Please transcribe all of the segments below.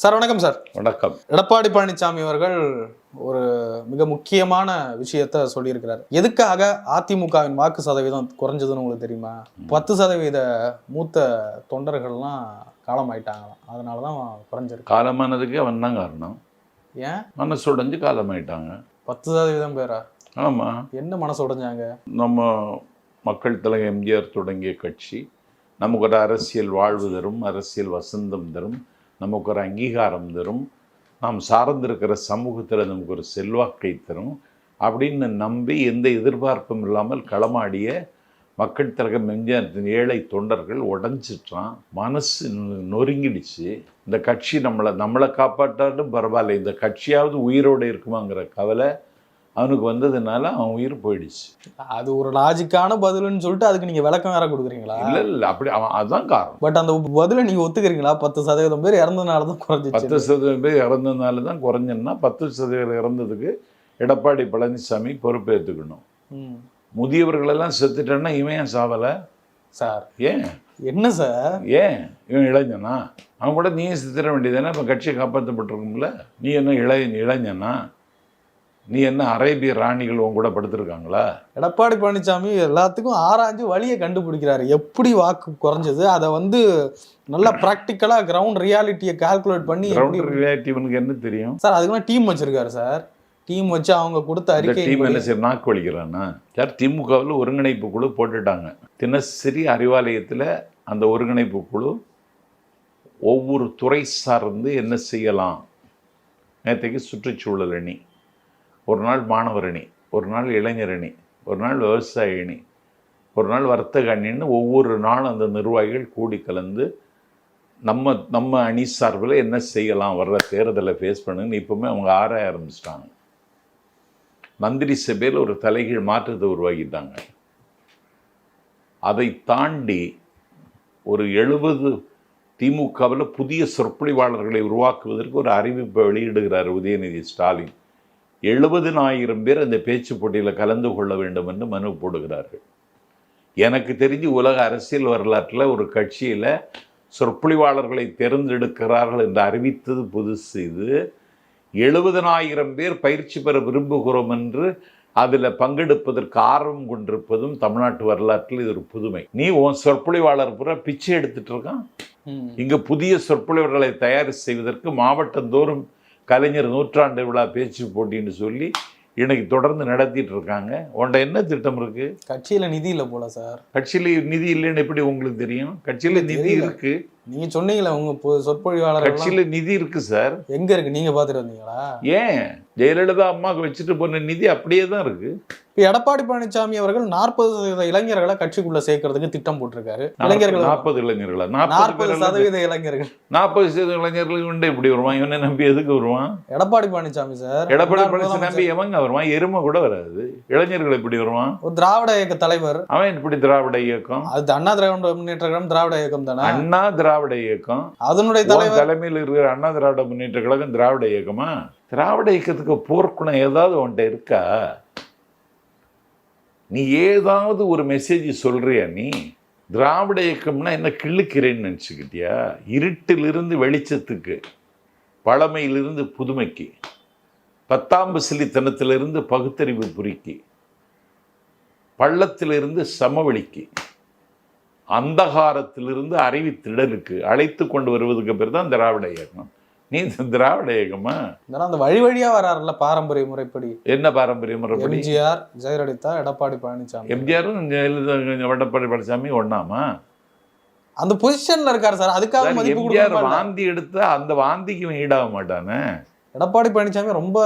Sir வணக்கம் sir. வணக்கம். எடப்பாடி பழனிசாமி அவர்கள் ஒரு மிக முக்கியமான விஷயத்த சொல்லியிருக்கிறார். எதுக்காக அதிமுகவின் வாக்கு சதவீதம் குறைஞ்சதுன்னு உங்களுக்கு தெரியுமா? பத்து சதவீத மூத்த தொண்டர்கள்லாம் காலமாயிட்டாங்களாம். அதனால தான் குறைஞ்சிருக்கு. காலமானதுக்கு அவன் தான் காரணம். ஏன்? மனசு உடைஞ்சு காலமாயிட்டாங்க. பத்து சதவீதம் பேரா? ஆமாம் என்ன மனசு உடைஞ்சாங்க? நம்ம மக்கள் தலைவர் எம்ஜிஆர் தொடங்கிய கட்சி நமக்கு ஒரு அரசியல் வாழ்வு தரும் அரசியல் வசந்தம் தரும். நமக்கு ஒரு அங்கீகாரம் தரும். நாம் சார்ந்திருக்கிற சமூகத்தில் நமக்கு ஒரு செல்வாக்கை தரும். அப்படின்னு நம்பி எந்த எதிர்பார்ப்பும் இல்லாமல் களமாடிய மக்கள் தலைவர் எம்ஜிஆர் ஏழை தொண்டர்கள் உடஞ்சிட்டான். மனசு நொறுங்கிடுச்சு. இந்த கட்சி நம்மளை நம்மளை காப்பாற்றாலும் பரவாயில்ல. இந்த கட்சியாவது உயிரோடு இருக்குமாங்கிற கவலை அவனுக்கு வந்ததுனால அவன் உயிர் போயிடுச்சு. அது ஒரு லாஜிக்கான பதிலுன்னு சொல்லிட்டு அதுக்கு நீங்க விளக்கம் வேற கொடுக்குறீங்களா? இல்லை இல்லை அப்படி அவன் அதுதான் காரணம். பட் அந்த பதிலை நீங்க ஒத்துக்கிறீங்களா? பத்து சதவீதம் பேர் இறந்ததுனால தான் பத்து குறைஞ்சிச்சு சதவீதம் பேர் இறந்ததுனால தான் குறைஞ்சன்னா பத்து சதவீதம் இறந்ததுக்கு எடப்பாடி பழனிசாமி பொறுப்பேற்றுக்கணும். முதியவர்களெல்லாம் செத்துட்டேன்னா இவன் ஏன் சாவலை? சார். ஏன்? என்ன சார்? ஏன்? இவன் இளைஞனா? அவன் கூட நீயும் செத்துட வேண்டியதானே இப்போ கட்சியை காப்பாற்றப்பட்டிருக்கும்ல நீ என்ன இளைய இளைஞனா? நீ என்ன அரேபிய ராணிகள் உன் கூட படுத்திருக்காங்களா? எடப்பாடி பழனிசாமி எல்லாத்துக்கும் ஆராய்ஞ்சு வழியை கண்டுபிடிக்கிறாரு. எப்படி வாக்கு குறைஞ்சது? அதை வந்து நல்லா ப்ராக்டிக்கலா கிரவுண்ட் ரியாலிட்டியை கால்குலேட் பண்ணி கிரவுண்ட் என்ன தெரியும்? சார் அதுக்குலாம் டீம் வச்சிருக்காரு சார். டீம் வச்சு அவங்க கொடுத்த அறிக்கை டீம் என்ன செய்ய நாக்கு வலிக்கிறானா? சார் திமுகவில் ஒருங்கிணைப்பு குழு போட்டுட்டாங்க. தினசரி அறிவாலயத்தில் அந்த ஒருங்கிணைப்பு குழு ஒவ்வொரு துறை சார்ந்து என்ன செய்யலாம்? நேற்றைக்கு சுற்றுச்சூழல் அணி. ஒரு நாள் மாணவர் அணி ஒரு நாள் இளைஞர் அணி ஒரு நாள் விவசாய அணி ஒரு நாள் வர்த்தக அணின்னு ஒவ்வொரு நாளும் அந்த நிர்வாகிகள் கூடி கலந்து நம்ம நம்ம அணி சார்பில் என்ன செய்யலாம் வர்ற தேர்தலை ஃபேஸ் பண்ணுன்னு இப்போவுமே அவங்க ஆராய ஆரம்பிச்சிட்டாங்க. மந்திரி சபையில் ஒரு தலைகீழ் மாற்றத்தை உருவாக்கிட்டாங்க. அதை தாண்டி ஒரு எழுபது திமுகவில் புதிய சொற்பொழிவாளர்களை உருவாக்குவதற்கு ஒரு அறிவிப்பை வெளியிடுகிறார் உதயநிதி ஸ்டாலின். எழுபதினாயிரம் பேர் அந்த பேச்சு போட்டியில் கலந்து கொள்ள வேண்டும் என்று மனு போடுகிறார்கள். எனக்கு தெரிஞ்சு உலக அரசியல் வரலாற்றில் ஒரு கட்சியில் சொற்பொழிவாளர்களை தேர்ந்தெடுக்கிறார்கள் என்று அறிவித்தது புதுசு இது. எழுபதனாயிரம் பேர் பயிற்சி பெற விரும்புகிறோம் என்று அதில் பங்கெடுப்பதற்கு ஆர்வம் கொண்டிருப்பதும் தமிழ்நாட்டு வரலாற்றில் இது ஒரு புதுமை. நீ உன் சொற்பொழிவாளர் பூரா பிச்சை எடுத்துட்டு இருக்கான். இங்கு புதிய சொற்பொழிவர்களை தயார் செய்வதற்கு மாவட்டந்தோறும் கலைஞர் நூற்றாண்டு விழா பேச்சு போட்டின்னு சொல்லி இன்னைக்கு தொடர்ந்து நடத்திட்டு இருக்காங்க. உன்ட என்ன திட்டம் இருக்கு? கட்சியில நிதி இல்ல போல சார். கட்சியில நிதி இல்லைன்னு எப்படி உங்களுக்கு தெரியும்? கட்சியில நிதி. இருக்கு. நீங்க சொன்னீங்களே உங்க சொற்பொழிவாளர்கள் கட்சியில நிதி இருக்கு சார். எங்க இருக்கு? நீங்க பாத்துட்டு வந்தீங்களா? ஏன்? ஜெயலலிதா அம்மாவுக்கு வச்சுட்டு போன நிதி அப்படியே தான் இருக்கு. எடப்பாடி பழனிசாமி அவர்கள் நாற்பது சதவீத இளைஞர்களை கட்சிக்குள்ள சேர்க்கறதுக்கு திட்டம் போட்டிருக்காரு. இளைஞர்கள் நாற்பது இளைஞர்களா? நாற்பது சதவீத இளைஞர்கள். நாற்பது சதவீத இளைஞர்களுக்கு உண்டு. இப்படி வருவான். இவனை நம்பி எதுக்கு வருவான்? எடப்பாடி பழனிசாமி சார் எடப்பாடி பழனிசாமி நம்பி. எவங்க வருவான்? எருமை கூட வராது. இளைஞர்கள் எப்படி வருவான்? ஒரு திராவிட இயக்க தலைவர். அவன் இப்படி திராவிட இயக்கம்? அது அண்ணா திராவிட முன்னேற்ற கழகம் திராவிட இயக்கம் தானே? அண்ணா திராவிட இயக்கம். அதனுடைய தலைவர் தலைமையில் இருக்கிற அண்ணா திராவிட முன்னேற்ற கழகம் திராவிட இயக்கமா? திராவிட இயக்கத்துக்கு போர்க்குணம் ஏதாவது உன்கிட்ட இருக்கா? நீ ஏதாவது ஒரு மெசேஜ் சொல்கிறியா நீ? திராவிட இயக்கம்னா என்ன கிள்ளுக்கிறேன்னு நினச்சிக்கிட்டியா? இருட்டிலிருந்து வெளிச்சத்துக்கு பழமையிலிருந்து புதுமைக்கு பத்தாம்பு சிலித்தனத்திலிருந்து பகுத்தறிவு புரிக்கு பள்ளத்திலிருந்து சமவெளிக்கு அந்தகாரத்திலிருந்து அறிவித்திடலுக்கு அழைத்து கொண்டு வருவதுக்கு பேர் தான் திராவிட இயக்கம். நீ இந்த திராவிட இயக்கமா? அந்த வழி வழியா வராருல்ல பாரம்பரிய முறைப்படி. என்ன பாரம்பரிய முறைப்படி? எம்ஜிஆர் ஜெயலலிதா எடப்பாடி பழனிசாமி எம்ஜிஆரும் ஜெயலலிதா எடப்பாடி பழனிசாமி ஒண்ணாமா? அந்த பொசிஷன்ல இருக்காரு சார். அதுக்காக மதிப்பு எம்ஜிஆர்? வாந்தி எடுத்தா அந்த வாந்திக்கு ஈடாக மாட்டானே? எடப்பாடி பழனிசாமி ரொம்ப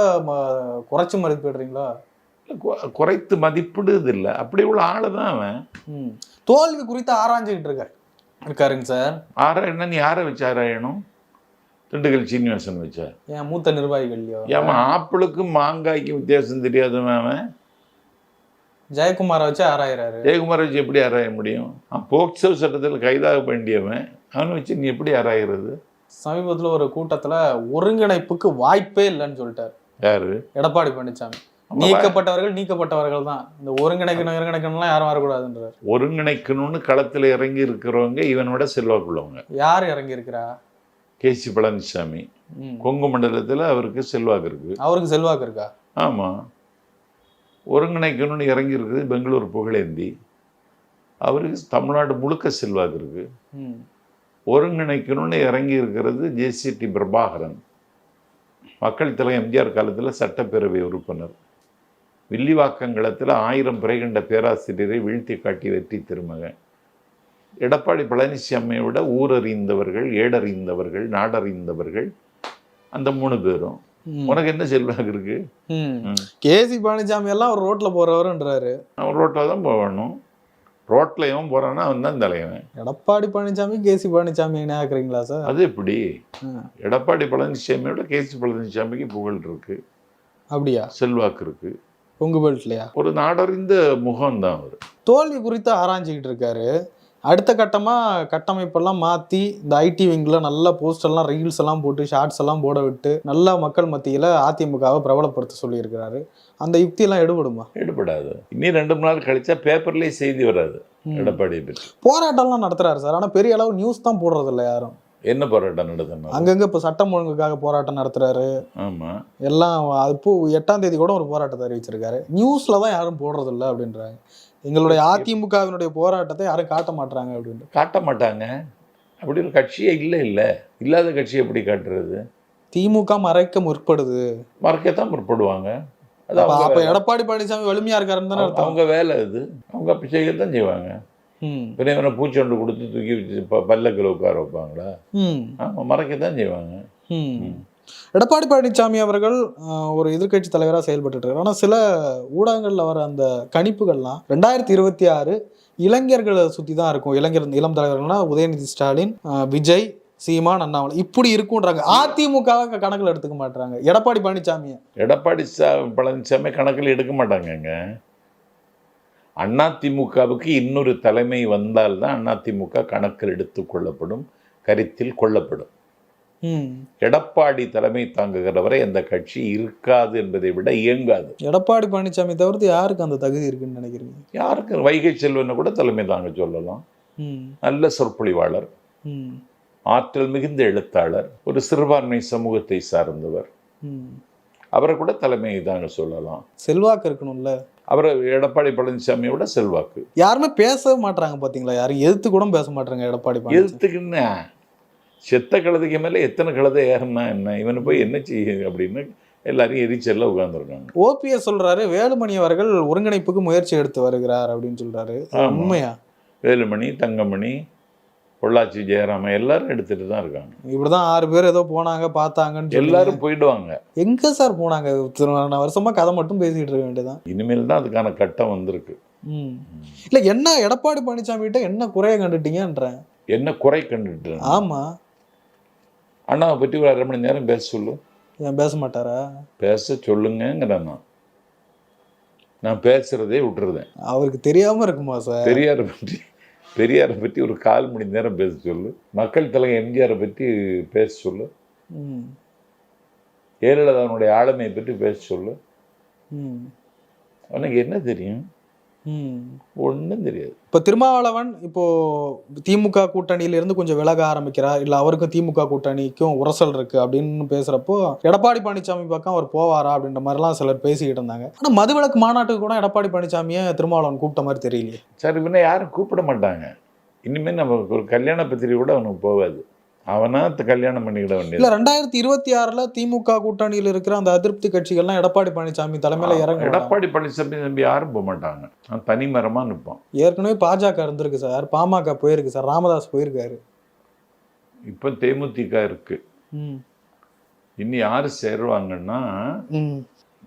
குறைச்சு மதிப்பிடுறீங்களா குறைத்து மதிப்பிடுது இல்லை. அப்படி உள்ள ஆளு தான் அவன். தோல்வி குறித்து ஆராய்ஞ்சுக்கிட்டு இருக்காரு. இருக்காருங்க சார். ஆரா என்ன நீ யாரை வச்சு ஆராயணும்? திண்டுக்கல் சீனிவாசன் வச்ச என் மூத்த நிர்வாகிகள்லையோ? ஏமா ஆப்பிளுக்கும் மாங்காய்க்கும் வித்தியாசம் தெரியாதவன் அவன். ஜெயக்குமாரை வச்சு ஆராயிறாரு. ஜெயக்குமார் வச்சு எப்படி ஆராய முடியும்? போக்சோ சட்டத்தில் கைதாக வேண்டியவன் அவனை வச்சு நீ எப்படி ஆராயிறது? சமீபத்துல ஒரு கூட்டத்துல ஒருங்கிணைப்புக்கு வாய்ப்பே இல்லைன்னு சொல்லிட்டாரு. யாரு? எடப்பாடி பழனிசாமி நீக்கப்பட்டவர்கள் நீக்கப்பட்டவர்கள் தான். இந்த ஒருங்கிணைக்கணும் ஒருங்கிணைக்கணும்லாம் யாரும் வரக்கூடாதுன்றார். ஒருங்கிணைக்கணும்னு களத்தில் இறங்கி இருக்கிறவங்க இவனோட செல்வாக்குள்ளவங்க. யார் இறங்கி இருக்கிறா கேசி பழனிசாமி. கொங்கு மண்டலத்தில் அவருக்கு செல்வாக்கு இருக்கு. அவருக்கு செல்வாக்கு இருக்கா? ஆமாம் ஒருங்கிணைக்கணும்னு இறங்கி இருக்குது பெங்களூர் புகழேந்தி. அவருக்கு தமிழ்நாடு முழுக்க செல்வாக்கு இருக்கு. ஒருங்கிணைக்கணும்னு இறங்கி இருக்கிறது ஜேசிடி பிரபாகரன். மக்கள் தலைவர் எம்ஜிஆர் காலத்தில் சட்டப்பேரவை உறுப்பினர். வில்லிவாக்கங்களத்தில் ஆயிரம் பிறை கண்ட பேராசிரியரை வீழ்த்தி காட்டி வெற்றி திருமகன். எடப்பாடி பழனிசாமியை விட ஊரறிந்தவர்கள் ஏடறிந்தவர்கள் நாடறிந்தவர்கள் அந்த மூணு பேரும். உனக்கு என்ன செல்வாக்கு இருக்கு. கேசி பழனிசாமி எல்லாம் ஒரு ரோட்ல போறவருன்றாரு. அவன் ரோட்டில் தான் போகணும். ரோட்டில் எவன் போகிறான்னா அவன் தான் தலைவன். எடப்பாடி பழனிசாமி கேசி பழனிசாமி என்ன ஆக்குறீங்களா சார்? அது எப்படி. எடப்பாடி பழனிசாமியோட கேசி பழனிசாமிக்கு புகழ் இருக்கு. அப்படியா? செல்வாக்கு இருக்கு. உங்க பெல்ட்லயா? ஒரு நாடறிந்த முகம் தான் அவர். தோல்வி குறித்து ஆராய்ஞ்சிக்கிட்டு இருக்காரு. அடுத்த கட்டமா கட்டமைப்பெல்லாம் மாத்தி இந்த ஐடி விங்ல நல்ல போஸ்டர்லாம் ரீல்ஸ் எல்லாம் போட்டு ஷார்ட்ஸ் எல்லாம் போட விட்டு நல்லா மக்கள் மத்தியில அதிமுகவை பிரபலப்படுத்த சொல்லியிருக்கிறாரு. அந்த யுக்தி எல்லாம் எடுபடுமா? ஈடுபடாது இன்னும் ரெண்டு மூணு நாள் கழிச்சா பேப்பர்லேயே செய்தி வராது. பற்றி போராட்டம்லாம் நடத்துறாரு சார். ஆனா பெரிய அளவு நியூஸ் தான் போடுறது இல்ல யாரும். என்ன போராட்டம் நடத்தினா அங்கங்க இப்ப சட்டம் ஒழுங்குக்காக போராட்டம் நடத்துறாரு. ஆமாம் எல்லாம் இப்போ எட்டாம் தேதி கூட ஒரு போராட்டத்தை அறிவிச்சிருக்காரு. நியூஸ்ல தான் யாரும் போடுறது இல்ல அப்படின்றாங்க. எங்களுடைய அதிமுகவினுடைய போராட்டத்தை யாரும் காட்ட மாட்டாங்க அப்படின்ட்டு. காட்ட மாட்டாங்க. அப்படி ஒரு கட்சியே இல்லை இல்லை. இல்லாத கட்சி எப்படி காட்டுறது? திமுக மறைக்க முற்படுது. மறக்கத்தான் முற்படுவாங்க. அது அப்ப அவங்க அப்ப வேலை. எடப்பாடி பழனிசாமி வலிமையா இருக்காருன்னு தானே அவங்க- அர்த்தம். அவங்க வேலை அது. அவங்க அப்படி செய்யத்தான் செய்வாங்க. ம். பின்ன இவனை பூச்சொண்டு கொடுத்து தூக்கி வச்சு ப- பல்லக்கில் உட்கார வைப்பாங்களா? ம். ஆமாம் மறக்கத்தான் செய்வாங்க. ம். எடப்பாடி பழனிசாமி அவர்கள் ஒரு எதிர்க்கட்சி தலைவராக செயல்பட்டு இருக்காரு ஆனால் சில ஊடகங்களில் வர அந்த கணிப்புகள்லாம் ரெண்டாயிரத்தி இருபத்தி ஆறு இளைஞர்களை சுற்றி தான் இருக்கும். இளைஞர் இளம் தலைவர்கள்னா உதயநிதி ஸ்டாலின் விஜய் சீமான் அண்ணாமலை. இப்படி இருக்குன்றாங்க. அதிமுக கணக்கில் எடுத்துக்க மாட்டாங்க எடப்பாடி பழனிசாமியை எடப்பாடி பழனிசாமி கணக்கில் எடுக்க மாட்டாங்கங்க அதிமுகவுக்கு இன்னொரு தலைமை வந்தால்தான் அதிமுக கணக்கில் எடுத்துக்கொள்ளப்படும் கருத்தில் கொள்ளப்படும். எடப்பாடி தலைமை தாங்குகிறவரை அந்த கட்சி இருக்காது என்பதை விட இயங்காது. எடப்பாடி பழனிசாமி தவிர்த்து யாருக்கு அந்த தகுதி இருக்குன்னு நினைக்கிறீங்க? யாருக்கு? வைகை செல்வனை கூட தலைமை தாங்க சொல்லலாம். நல்ல சொற்பொழிவாளர். ம். ஆற்றல் மிகுந்த எழுத்தாளர். ஒரு சிறுபான்மை சமூகத்தை சார்ந்தவர். ம். அவரை கூட தலைமை தாங்க சொல்லலாம். செல்வாக்கு இருக்கணும்ல. அவர் எடப்பாடி பழனிசாமியோட செல்வாக்கு. யாருமே பேசவே மாட்டாங்க பாத்தீங்களா? யாரும் எதிர்த்து கூட பேச மாட்டாங்க எடப்பாடி பழனிசாமி. எதுக்குன்னு செத்த கழுதைக்கு மேலே எத்தனை கழுதை ஏறுனா என்ன? இவனை போய் என்ன செய்ய அப்படின்னு எல்லாரையும் எரிச்சல்ல உட்காந்துருக்காங்க ஓபிஎஸ் சொல்றாரு வேலுமணி அவர்கள் ஒருங்கிணைப்புக்கு முயற்சி எடுத்து வருகிறார் அப்படின்னு சொல்றாரு. ஆமா. உண்மையா? வேலுமணி தங்கமணி பொள்ளாச்சி ஜெயராமன் எல்லாரும் எடுத்துட்டு தான் இருக்காங்க. இப்படிதான் ஆறு பேர் ஏதோ போனாங்க பார்த்தாங்கன்னு எல்லாரும் போயிடுவாங்க. எங்க சார் போனாங்க? இத்தனை வருஷமா கதை மட்டும் பேசிட்டு இருக்க வேண்டியதான் இனிமேல் தான் அதுக்கான கட்டம் வந்திருக்கு. இல்ல என்ன எடப்பாடி பழனிசாமி கிட்ட என்ன குறைய கண்டுட்டீங்கன்றேன். என்ன குறை கண்டுட்டு ஆமா. அண்ணாவை பற்றி ஒரு அரை மணி நேரம் பேச சொல்லு. ஏன் பேச மாட்டாரா? பேச சொல்லுங்கிறேன் நான். நான் பேசுறதே விட்டுருதேன் அவருக்கு தெரியாம இருக்குமா சார்? பெரியாரை பற்றி பெரியாரை பற்றி ஒரு கால் மணி நேரம் பேச சொல்லு. மக்கள் தலைவர் எம்ஜிஆரை பற்றி பேச சொல்லு. ஜெயலலிதாவுடைய ஆளுமையை பற்றி பேச சொல்லு. ம். அவனுக்கு என்ன தெரியும். ஒன்றும் தெரியாது. இப்போ திருமாவளவன் இப்போ திமுக கூட்டணியில இருந்து கொஞ்சம் விலக ஆரம்பிக்கிறார் இல்ல அவருக்கும் திமுக கூட்டணிக்கும் உரசல் இருக்கு அப்படின்னு பேசுறப்போ எடப்பாடி பழனிசாமி பக்கம் அவர் போவாரா அப்படின்ற மாதிரிலாம் சிலர் பேசிக்கிட்டு இருந்தாங்க. ஆனா மதுவிலக்கு மாநாட்டுக்கு கூட எடப்பாடி பழனிசாமியை திருமாவளவன் கூப்பிட்ட மாதிரி தெரியலையே. சரி இவனை யாரும் கூப்பிட மாட்டாங்க. இனிமேல் நமக்கு ஒரு கல்யாண பத்திரிகை கூட அவனுக்கு போகாது. அவனா கல்யாணம் பண்ணிக்கிட இல்ல வேண்டியது ரெண்டாயிரத்தி இருபத்தி ஆறுல திமுக கூட்டணியில் இருக்கிற அந்த அதிருப்தி கட்சிகள்லாம் எடப்பாடி பழனிசாமி தலைமையில இறங்க. எடப்பாடி பழனிசாமி தம்பி யாரும் போக மாட்டாங்க. அவன் தனி மரமாக நிற்பான் ஏற்கனவே பாஜக இருந்திருக்கு சார். பாமக போயிருக்கு சார். ராமதாஸ் போயிருக்காரு. இப்போ தேமுதிக இருக்கு. இனி யார் சேருவாங்கன்னா.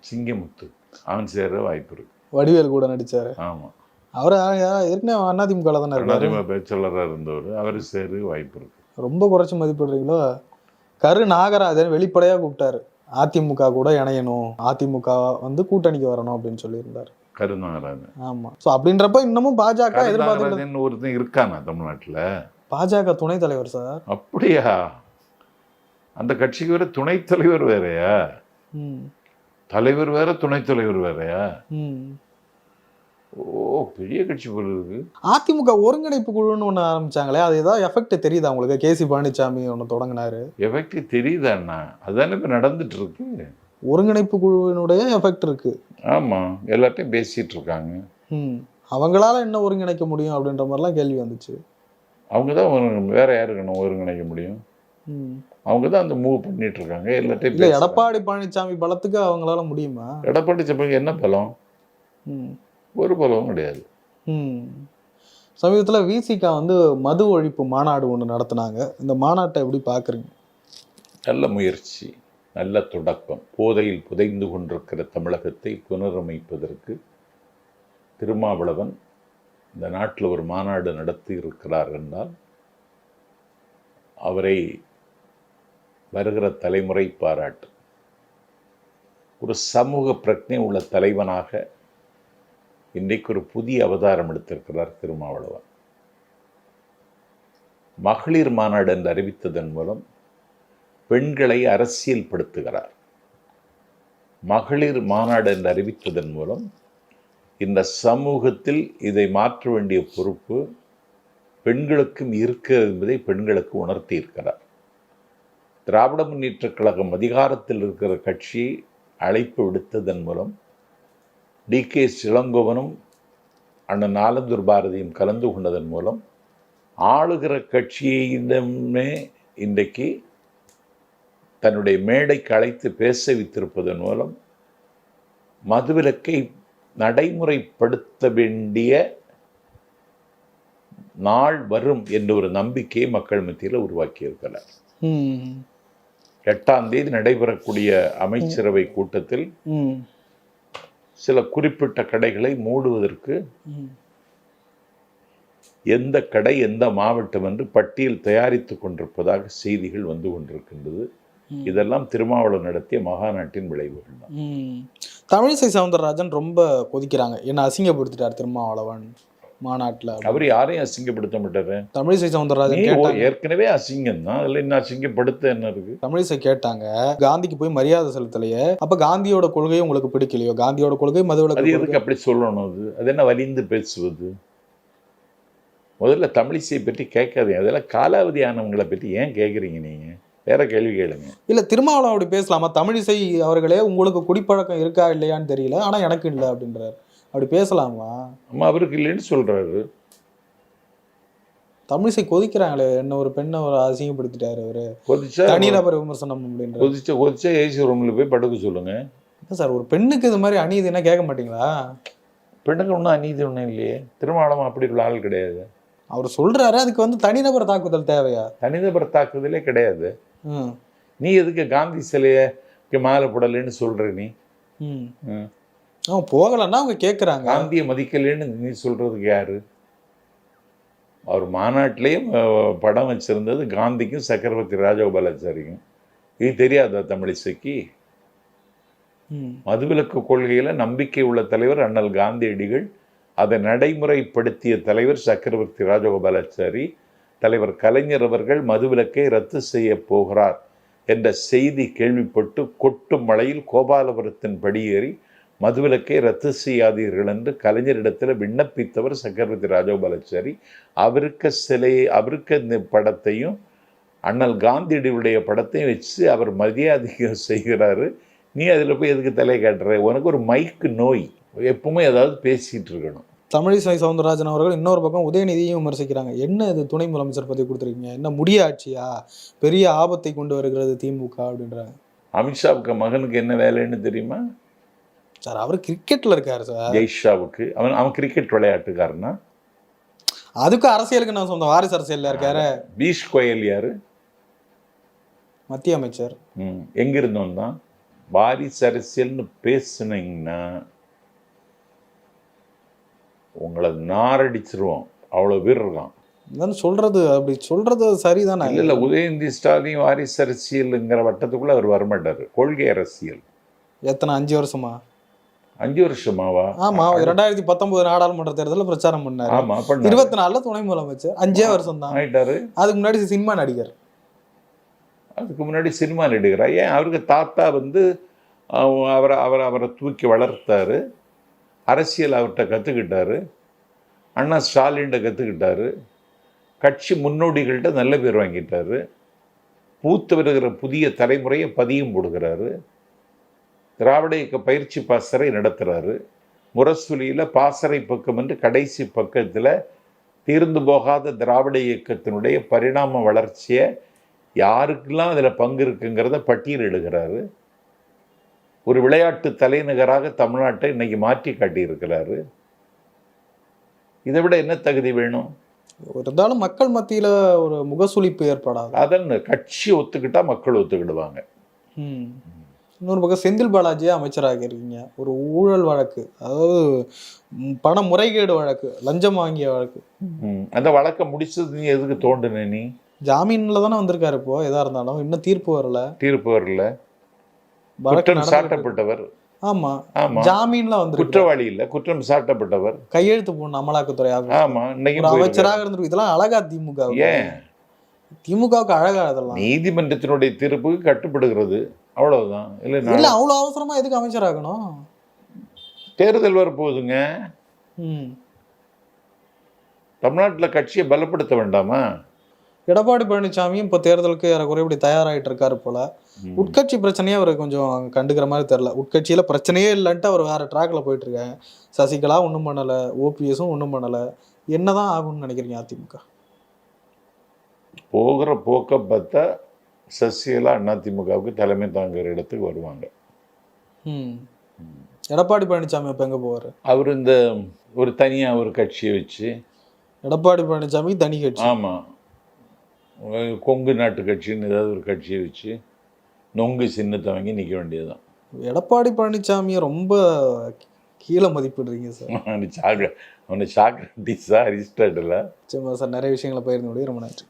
சிங்கமுத்து. அவன் சேர வாய்ப்பு இருக்கு. வடிவேல் கூட நடிச்சாரு. ஆமாம் அவர் ஏற்கனவே அதிமுக தானே இருக்காரு அதிமுக பேச்சாளராக இருந்தவர். அவர் சேரு வாய்ப்பு இருக்கு. ரொம்ப குறைச்சு மதிப்பிடுறீங்களோ? கரு நாகராஜன் வெளிப்படையா கூப்பிட்டாரு. அதிமுக கூட இணையணும். அதிமுக வந்து கூட்டணிக்கு வரணும் அப்படின்னு சொல்லியிருந்தாரு. கருநாகராஜன் ஆமா. சோ அப்படின்றப்ப இன்னமும் பாஜக எதிர்பார்த்து ஒருத்தன் இருக்கானா தமிழ்நாட்டில்? பாஜக துணைத் தலைவர் சார் அப்படியா? அந்த கட்சிக்கு வேற துணைத் தலைவர் வேறயா? தலைவர் வேற துணைத் தலைவர் வேறயா? ஓ பெரிய கட்சி போல இருக்கு. அதிமுக ஒருங்கிணைப்பு குழுன்னு ஒன்று ஆரம்பிச்சாங்களே அது ஏதாவது எஃபெக்ட் தெரியுதா உங்களுக்கு? கேசி பழனிசாமி ஒன்று தொடங்கினாரு. எஃபெக்ட் தெரியுதாண்ணா அதுதானே இப்போ நடந்துட்டு இருக்கு. ஒருங்கிணைப்பு குழுவினுடைய எஃபெக்ட் இருக்கு. ஆமா எல்லாத்தையும் பேசிட்டு இருக்காங்க. ம் அவங்களால என்ன ஒருங்கிணைக்க முடியும் அப்படின்ற மாதிரிலாம் கேள்வி வந்துச்சு. அவங்க தான் வேற யாருக்கணும் ஒருங்கிணைக்க முடியும்? அவங்க தான் அந்த மூவ் பண்ணிட்டு இருக்காங்க எல்லாத்தையும். எடப்பாடி பழனிசாமி பலத்துக்கு அவங்களால முடியுமா? எடப்பாடி என்ன பலம்? ஒரு பலமும் கிடையாது. சமீபத்தில் விசிகா வந்து மது ஒழிப்பு மாநாடு ஒன்று நடத்துனாங்க. இந்த மாநாட்டை எப்படி பார்க்குறீங்க நல்ல முயற்சி நல்ல தொடக்கம். போதையில் புதைந்து கொண்டிருக்கிற தமிழகத்தை புனரமைப்பதற்கு திருமாவளவன் இந்த நாட்டில் ஒரு மாநாடு நடத்தி இருக்கிறார் என்றால் அவரை வருகிற தலைமுறை பாராட்டு. ஒரு சமூக பிரஜை உள்ள தலைவனாக இன்றைக்கு ஒரு புதிய அவதாரம் எடுத்திருக்கிறார் திருமாவளவன். மகளிர் மாநாடு என்று அறிவித்ததன் மூலம் பெண்களை அரசியல்படுத்துகிறார். மகளிர் மாநாடு என்று அறிவித்ததன் மூலம் இந்த சமூகத்தில் இதை மாற்ற வேண்டிய பொறுப்பு பெண்களுக்கும் இருக்கிறது என்பதை பெண்களுக்கு உணர்த்தி இருக்கிறார் திராவிட முன்னேற்றக் கழகம் அதிகாரத்தில் இருக்கிற கட்சியை அழைப்பு விடுத்ததன் மூலம் டி கே சிலங்கோவனும் அண்ணன் ஆலந்தூர் பாரதியும் கலந்து கொண்டதன் மூலம் ஆளுகிற கட்சியிடமே இன்றைக்கு தன்னுடைய மேடைக்கு அழைத்து பேச வைத்திருப்பதன் மூலம் மதுவிலக்கை நடைமுறைப்படுத்த வேண்டிய நாள் வரும் என்ற ஒரு நம்பிக்கையை மக்கள் மத்தியில் உருவாக்கியிருக்கிறார். எட்டாம் தேதி நடைபெறக்கூடிய அமைச்சரவை கூட்டத்தில் சில குறிப்பிட்ட கடைகளை மூடுவதற்கு எந்த கடை எந்த மாவட்டம் என்று பட்டியல் தயாரித்துக் கொண்டிருப்பதாக செய்திகள் வந்து கொண்டிருக்கின்றது. இதெல்லாம் திருமாவளவன் நடத்திய மகாநாட்டின் விளைவுகள் தான். தமிழிசை சவுந்தரராஜன் ரொம்ப கொதிக்கிறாங்க. என்ன அசிங்கப்படுத்திட்டார் திருமாவளவன். மாநாட்டில் அவர் யாரையும் அசிங்கப்படுத்த மாட்டாரு? தமிழிசை சவுந்தரராஜன் ஏற்கனவே அசிங்கம் தான் அதுல இன்னும் அசிங்கப்படுத்த என்ன இருக்கு? தமிழிசை கேட்டாங்க காந்திக்கு போய் மரியாதை செலுத்தலையே. அப்ப காந்தியோட கொள்கை உங்களுக்கு பிடிக்கலையோ? காந்தியோட கொள்கை அது மதுவிலக்கு எதுக்கு அப்படி சொல்லணும் அது? அது என்ன வலிந்து பேசுவது? முதல்ல தமிழிசையை பற்றி கேட்காதீங்க. அதெல்லாம் காலாவதி ஆனவங்களை பற்றி ஏன் கேட்குறீங்க நீங்க? வேற கேள்வி கேளுங்க. இல்ல திருமாவளவன் அப்படி பேசலாமா? தமிழிசை அவர்களே உங்களுக்கு குடிப்பழக்கம் இருக்கா இல்லையான்னு தெரியல. ஆனா எனக்கு இல்லை அப்படின்றாரு. அப்படி பேசலாமா? அம்மா அவருக்கு இல்லைன்னு சொல்றாரு. தமிழிசை கொதிக்கிறாங்களே என்ன ஒரு பெண்ணை ஒரு அசிங்கப்படுத்திட்டாரு அவரு. கொதிச்சா தனிநபர் விமர்சனம் அப்படின்றாரு. கொதிச்சா கொதிச்சா ஏசி ரூம்ல போய் படுக்க சொல்லுங்க. என்ன சார் ஒரு பெண்ணுக்கு இது மாதிரி அநீதினா கேட்க மாட்டீங்களா? பெண்ணுக்கு ஒன்றும் அநீதி ஒன்றும் இல்லையே. திருமாவளவன் அப்படி உள்ள ஆள் கிடையாது. அவர் சொல்றாரு அதுக்கு வந்து தனிநபர் தாக்குதல் தேவையா? தனிநபர் தாக்குதலே கிடையாது. நீ எதுக்கு காந்தி சிலையை மாலை போடலைன்னு சொல்ற நீ? அவன் போகலன்னா அவங்க கேட்குறாங்க காந்தியை மதிக்கலைன்னு நீ சொல்றதுக்கு யாரு? அவர் மாநாட்டிலேயும் அஹ், படம் வச்சிருந்தது காந்திக்கும் சக்கரவர்த்தி ராஜகோபாலாச்சாரிக்கும். இது தெரியாதா தமிழிசைக்கு மதுவிலக்கு கொள்கையில நம்பிக்கை உள்ள தலைவர் அண்ணல் காந்தியடிகள் அதை நடைமுறைப்படுத்திய தலைவர் சக்கரவர்த்தி ராஜகோபாலாச்சாரி தலைவர் கலைஞர் அவர்கள் மதுவிலக்கை ரத்து செய்ய போகிறார் என்ற செய்தி கேள்விப்பட்டு கொட்டும் மழையில் கோபாலபுரத்தின் படியேறி மதுவிலக்கை ரத்து செய்யாதீர்கள் என்று கலைஞரிடத்தில் விண்ணப்பித்தவர் சக்கரவர்த்தி ராஜகோபாலாச்சாரி. அவருக்கு சிலையை அவருக்கு இந்த படத்தையும் அண்ணல் காந்தியடிகளுடைய படத்தையும் வச்சு அவர் மரியாதை செய்கிறாரு. நீ அதில் போய் எதுக்கு தலை காட்டுற? உனக்கு ஒரு மைக்கு நோய். எப்பவுமே ஏதாவது பேசிட்டு இருக்கணும். தமிழிசை சவுந்தரராஜன் அவர்கள் இன்னொரு பக்கம் உதயநிதியும் விமர்சிக்கிறாங்க. என்ன இது துணை முதலமைச்சர் பதவி கொடுத்துருக்கீங்க? என்ன முடிய ஆட்சியா? பெரிய ஆபத்தை கொண்டு வருகிறது திமுக அப்படின்றாங்க. அமித்ஷாவுக்கு மகனுக்கு என்ன வேலைன்னு தெரியுமா? சார் அவர் கிரிக்கெட்ல இருக்காரு சார். ஜெய்ஷாவுக்கு அவன் அவன் கிரிக்கெட் விளையாட்டுக்காரனா? அதுக்கும் அரசியலுக்கு நான் சொந்த வாரிசு அரசியல்ல இருக்காரு. பீஷ் கோயல் யாரு? மத்திய அமைச்சர். ம். எங்கிருந்து வந்தான் வாரிசு அரசியல்னு பேசுனீங்கன்னா உங்களை நாரடிச்சிருவோம். அவ்வளோ பேர் இருக்கான். இதான் சொல்றது அப்படி சொல்றது சரிதானே? இல்ல இல்ல உதயநிதி ஸ்டாலின் வாரிசு அரசியலுங்கிற வட்டத்துக்குள்ள அவர் வரமாட்டாரு. கொள்கை அரசியல். எத்தனை அஞ்சு வருஷமா? அஞ்சு வருஷமாவா ஆமா ரெண்டாயிரத்தி பத்தொன்பது நாடாளுமன்ற தேர்தலில் பிரச்சாரம் பண்ணாரு. ஆமா. இருபத்தி நாலுல துணை முதலமைச்சர் அஞ்சே வருஷம் தான் ஆயிட்டாரு. அதுக்கு முன்னாடி சினிமா நடிகர். அதுக்கு முன்னாடி சினிமா நடிகரா? ஏன் அவருக்கு தாத்தா வந்து அவ- அவரை அவரை அவரை தூக்கி வளர்த்தாரு. அரசியல் அவர்கிட்ட கற்றுக்கிட்டாரு அண்ணா ஸ்டாலின்கிட்ட கற்றுக்கிட்டாரு கட்சி முன்னோடிகள்கிட்ட நல்ல பேர் வாங்கிட்டாரு. பூத்து வருகிற புதிய தலைமுறையை பதியம் போடுகிறாரு. திராவிட இயக்க பயிற்சி பாசறை நடத்துகிறாரு முரசொலியில் பாசறை பக்கம் என்று கடைசி பக்கத்தில் தீர்ந்து போகாத திராவிட இயக்கத்தினுடைய பரிணாம வளர்ச்சியை யாருக்கெல்லாம் அதில் பங்கு இருக்குங்கிறத பட்டியலிடுகிறாரு ஒரு விளையாட்டு தலைநகராக தமிழ்நாட்டை இன்னைக்கு மாற்றி காட்டியிருக்கிறாரு. இதை விட என்ன தகுதி வேணும்? இருந்தாலும் மக்கள் மத்தியில ஒரு முகசுளிப்பு ஏற்படாது. அதன் கட்சி ஒத்துக்கிட்டா மக்கள் ஒத்துக்கிடுவாங்க. ம். இன்னொரு பக்கம் செந்தில் பாலாஜியை அமைச்சராக இருக்கீங்க. ஒரு ஊழல் வழக்கு அதாவது பண முறைகேடு வழக்கு லஞ்சம் வாங்கிய வழக்கு. அந்த வழக்கை முடிச்சது நீ எதுக்கு தோண்டுன நீ? ஜாமீன்ல தானே வந்திருக்காரு இப்போ எதா இருந்தாலும். இன்னும் தீர்ப்பு வரல. தீர்ப்பு வரல. குற்றம். சாட்டப்பட்டவர். ஆமா. ஜாமீன்ல வந்திருக்கு குற்றவாளி இல்ல குற்றம் சாட்டப்பட்டவர். கையெழுத்து போடணும் அமலாக்கத்துறை ஆமா இன்னைக்கு அமைச்சராக இருந்திருக்கு. இதெல்லாம் அழகா திமுக ஏன்? திமுகவுக்கு அழகா இதெல்லாம் நீதிமன்றத்தினுடைய தீர்ப்புக்கு கட்டுப்படுகிறது. அவ்வளவுதான். இல்ல இல்ல நான் அவ்வளவு அவசரமா எதுக்கு அமைச்சராகணும்? தேர்தல் வரப்போகுதுங்க. ம். தமிழ்நாட்டுல கட்சியை பலப்படுத்த வேண்டாமா? எடப்பாடி பழனிசாமியும் இப்போ தேர்தலுக்கு ஏறக்குறைய இப்படி தயாராகிட்டு இருக்காரு போல. உட்கட்சி பிரச்சனையே அவர் கொஞ்சம் கண்டுக்கிற மாதிரி தெரியல. உட்கட்சியில பிரச்சனையே இல்லைன்ட்டு அவர் வேற ட்ராக்ல போயிட்டு இருக்காங்க சசிகலா ஒன்றும் பண்ணல ஓபிஎஸும் ஒன்றும் பண்ணல. என்னதான் ஆகும்னு நினைக்கிறீங்க அதிமுக? போகிற போக்க பார்த்தா சசிகலா அதிமுகவுக்கு தலைமை தாங்குகிற இடத்துக்கு வருவாங்க. எடப்பாடி பழனிசாமி இப்போ எங்க போவாரு? அவர் இந்த ஒரு தனியா ஒரு கட்சியை வச்சு. எடப்பாடி பழனிசாமி தனி கட்சி. ஆமா. கொங்கு நாட்டு கட்சின்னு ஏதாவது ஒரு கட்சியை வச்சு நொங்கு சின்னத்தை வாங்கி நிற்க வேண்டியதுதான். எடப்பாடி பழனிசாமியை ரொம்ப கீழே மதிப்பிடுறீங்க சார். அவனை சாக அவனை சாக்ரட்டிஸா அரிஸ்டாட்டில் சரி சார் நிறைய விஷயங்களை பகிர்ந்து முடியும் ரொம்ப நன்றி.